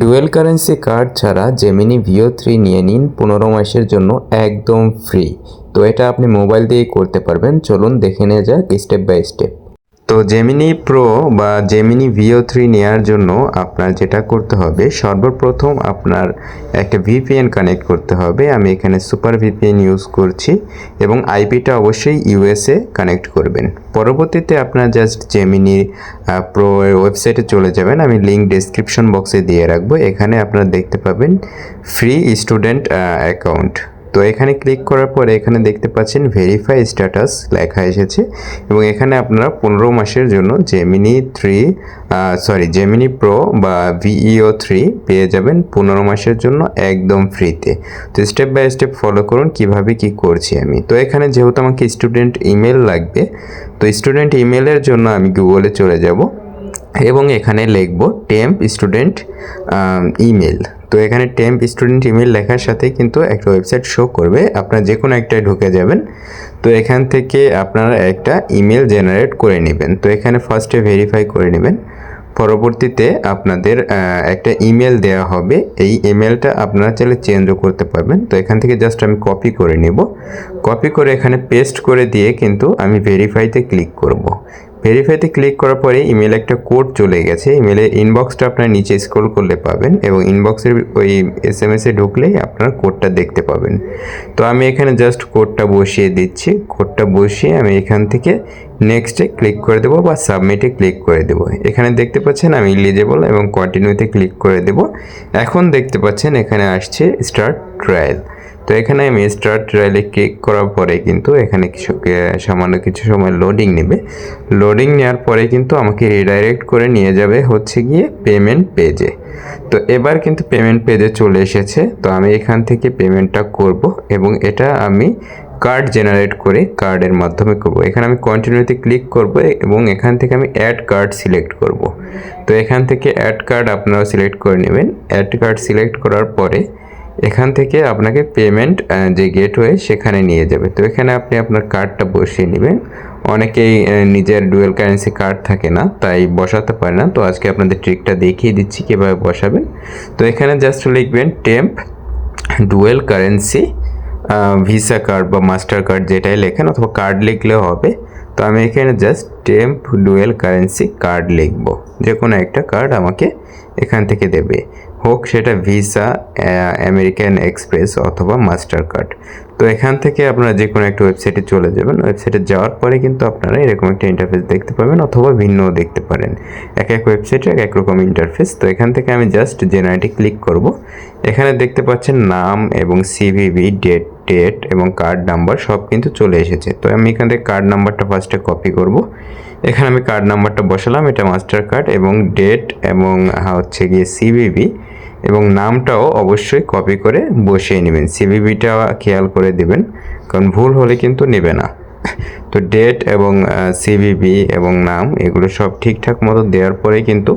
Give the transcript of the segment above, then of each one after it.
Dual currency card ছাড়া Gemini Veo three নিয়ে নিন পনেরো মাসের জন্য একদম ফ্রি তো এটা আপনি মোবাইল দিয়েই করতে পারবেন। চলুন দেখে নেওয়া যাক স্টেপ বাই স্টেপ তো জেমিনি প্রো বা জেমিনি ভিও থ্রি নেওয়ার জন্য আপনার যেটা করতে হবে, সর্বপ্রথম আপনার একটা ভিপিএন কানেক্ট করতে হবে। আমি এখানে সুপার ভিপিএন ইউজ করছি এবং আইপিটা অবশ্যই ইউএসএ কানেক্ট করবেন। পরবর্তীতে আপনার জাস্ট জেমিনি প্রো ওয়েবসাইটে চলে যাবেন। আমি লিঙ্ক ডেসক্রিপশন বক্সে দিয়ে রাখব। এখানে আপনারা দেখতে পাবেন ফ্রি স্টুডেন্ট অ্যাকাউন্ট তো এখানে ক্লিক করার পরে এখানে দেখতে পাচ্ছেন ভেরিফাই স্ট্যাটাস লেখা এসেছে এবং এখানে আপনারা পনেরো মাসের জন্য Gemini three sorry Gemini pro বা ভিইও থ্রি পেয়ে যাবেন পনেরো মাসের জন্য একদম ফ্রিতে তো স্টেপ বাই স্টেপ ফলো করুন, কীভাবে কি করছি আমি। তো এখানে যেহেতু আমাকে স্টুডেন্ট ইমেল লাগবে, তো স্টুডেন্ট ইমেলের জন্য আমি গুগলে চলে যাব। এবং এখানে লিখব টেম্প স্টুডেন্ট ইমেল তো এখানে টেম্প স্টুডেন্ট ইমেল লেখার সাথে কিন্তু একটা ওয়েবসাইট শো করবে। আপনারা যে কোনো একটায় ঢুকে যাবেন। তো এখান থেকে আপনারা একটা ইমেল জেনারেট করে নেবেন। তো এখানে ফার্স্টে ভেরিফাই করে নেবেন। পরবর্তীতে আপনাদের একটা ইমেল দেওয়া হবে। এই ইমেলটা আপনারা চাইলে চেঞ্জও করতে পারবেন। তো এখান থেকে জাস্ট আমি কপি করে নেব। কপি করে এখানে পেস্ট করে দিয়ে কিন্তু আমি ভেরিফাইতে ক্লিক করব। ভেরিফাইতে ক্লিক করার পরে ইমেলে একটা কোড চলে গেছে। ইমেলের ইনবক্সটা আপনার নিচে স্ক্রল করলে পাবেন এবং ইনবক্সের ওই এস এম এসে ঢুকলেই আপনার কোডটা দেখতে পাবেন। তো আমি এখানে জাস্ট কোডটা বসিয়ে দিচ্ছি। কোডটা বসিয়ে আমি এখান থেকে নেক্সটে ক্লিক করে দেবো বা সাবমিটে ক্লিক করে দেবো। এখানে দেখতে পাচ্ছেন আমি ইলিজেবল এবং কন্টিনিউতে ক্লিক করে দেবো। এখন দেখতে পাচ্ছেন এখানে আসছে স্টার্ট ট্রায়াল তো এখানে আমি স্টার্ট ট্রায়ালে ক্লিক করার পরে কিন্তু এখানে কিছু সামান্য কিছু সময় লোডিং নেবে। লোডিং নেওয়ার পরে কিন্তু আমাকে রিডাইরেক্ট করে নিয়ে যাবে হচ্ছে গিয়ে পেমেন্ট পেজে তো এবার কিন্তু পেমেন্ট পেজে চলে এসেছে। তো আমি এখান থেকে পেমেন্টটা করব এবং এটা আমি কার্ড জেনারেট করে কার্ডের মাধ্যমে করব। এখানে আমি কন্টিনিউতে ক্লিক করব এবং এখান থেকে আমি অ্যাড কার্ড সিলেক্ট করব। তো এখান থেকে অ্যাড কার্ড আপনারা সিলেক্ট করে নেবেন। অ্যাড কার্ড সিলেক্ট করার পরে এখান থেকে আপনাকে পেমেন্ট যে গেটওয়ে সেখানে নিয়ে যাবে। তো এখানে আপনি আপনার কার্ডটা বসিয়ে নেবেন। অনেকেই নিজের ডুয়েল কারেন্সি কার্ড থাকে না, তাই বসাতে পারে না। তো আজকে আপনাদের ট্রিকটা দেখিয়ে দিচ্ছি কীভাবে বসাবেন। তো এখানে জাস্ট লিখবেন temp dual currency Visa card বা মাস্টার কার্ড যেটাই লেখেন অথবা কার্ড লিখলেও হবে। তো আমি এখানে just temp dual currency card লিখব। যে কোনো একটা কার্ড আমাকে এখান থেকে দেবে। হোক, সেটা ভিসা আমেরিকান এক্সপ্রেস অথবা মাস্টার কার্ড তো এখান থেকে আপনারা যে কোনো একটা ওয়েবসাইটে চলে যাবেন। ওয়েবসাইটে যাওয়ার পরে কিন্তু আপনারা এরকম একটা ইন্টারফেস দেখতে পাবেন অথবা ভিন্নও দেখতে পারেন। এক এক ওয়েবসাইটে এক এক রকম ইন্টারফেস তো এখান থেকে আমি জাস্ট জেনারেটি ক্লিক করব। এখানে দেখতে পাচ্ছেন নাম এবং সিভিভি ডেট ডেট এবং কার্ড নাম্বার সব কিন্তু চলে এসেছে। তো আমি এখান থেকে কার্ড নাম্বারটা ফার্স্টে কপি করব। এখানে আমি কার্ড নাম্বারটা বসালাম, এটা মাস্টার কার্ড এবং ডেট এবং হচ্ছে গিয়ে সিভিভি এবং নামটাও অবশ্যই কপি করে বসিয়ে নেবেন। সিভিভিটা খেয়াল করে দেবেন, কারণ ভুল হলে কিন্তু নেবে না। তো ডেট এবং সিভিভি এবং নাম এগুলো সব ঠিকঠাক মতো দেওয়ার পরে কিন্তু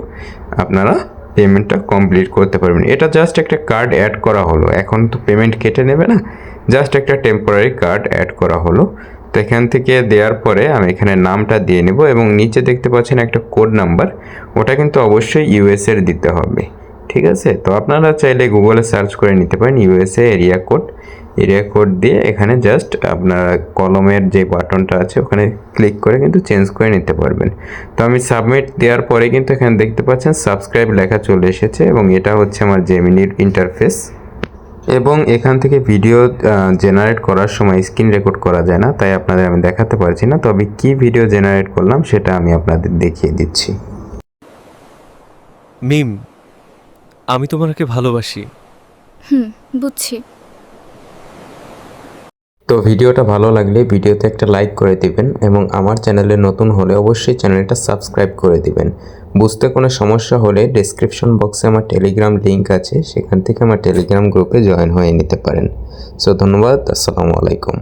আপনারা পেমেন্টটা কমপ্লিট করতে পারবেন। এটা জাস্ট একটা কার্ড অ্যাড করা হলো। এখন তো পেমেন্ট কেটে নেবে না? জাস্ট একটা টেম্পোরারি কার্ড অ্যাড করা হলো। তো এখান থেকে দেওয়ার পরে আমি এখানে নামটা দিয়ে নেব এবং নিচে দেখতে পাচ্ছেন একটা কোড নাম্বার ওটা কিন্তু অবশ্যই ইউএসএর দিতে হবে। ঠিক আছে? তো আপনারা চাইলে গুগলে সার্চ করে নিতে পারেন USA area code area code দিয়ে এখানে জাস্ট আপনার কলমের যে বাটনটা আছে ওখানে ক্লিক করে কিন্তু চেঞ্জ করে নিতে পারবেন। তো আমি সাবমিট দেওয়ার পরে কিন্তু এখানে দেখতে পাচ্ছেন সাবস্ক্রাইব লেখা চলে এসেছে এবং এটা হচ্ছে আমার জেমিনির ইন্টারফেস এবং এখান থেকে ভিডিও জেনারেট করার সময় স্ক্রিন রেকর্ড করা যায় না তাই আপনাদের আমি দেখাতে পারছি না। তবে কি ভিডিও জেনারেট করলাম সেটা আমি আপনাদের দেখিয়ে দিচ্ছি। মিম আমি তোমাকে ভালোবাসি। হুম বুঝছি। তো ভিডিওটা ভালো লাগলে ভিডিওতে একটা লাইক করে দিবেন এবং আমার চ্যানেলে নতুন হলে অবশ্যই চ্যানেলটা সাবস্ক্রাইব করে দিবেন। বুঝতে কোনো সমস্যা হলে ডেসক্রিপশন বক্সে আমার টেলিগ্রাম লিঙ্ক আছে, সেখান থেকে আমার টেলিগ্রাম গ্রুপে জয়েন হয়ে নিতে পারেন। সো ধন্যবাদ, আসসালামু আলাইকুম।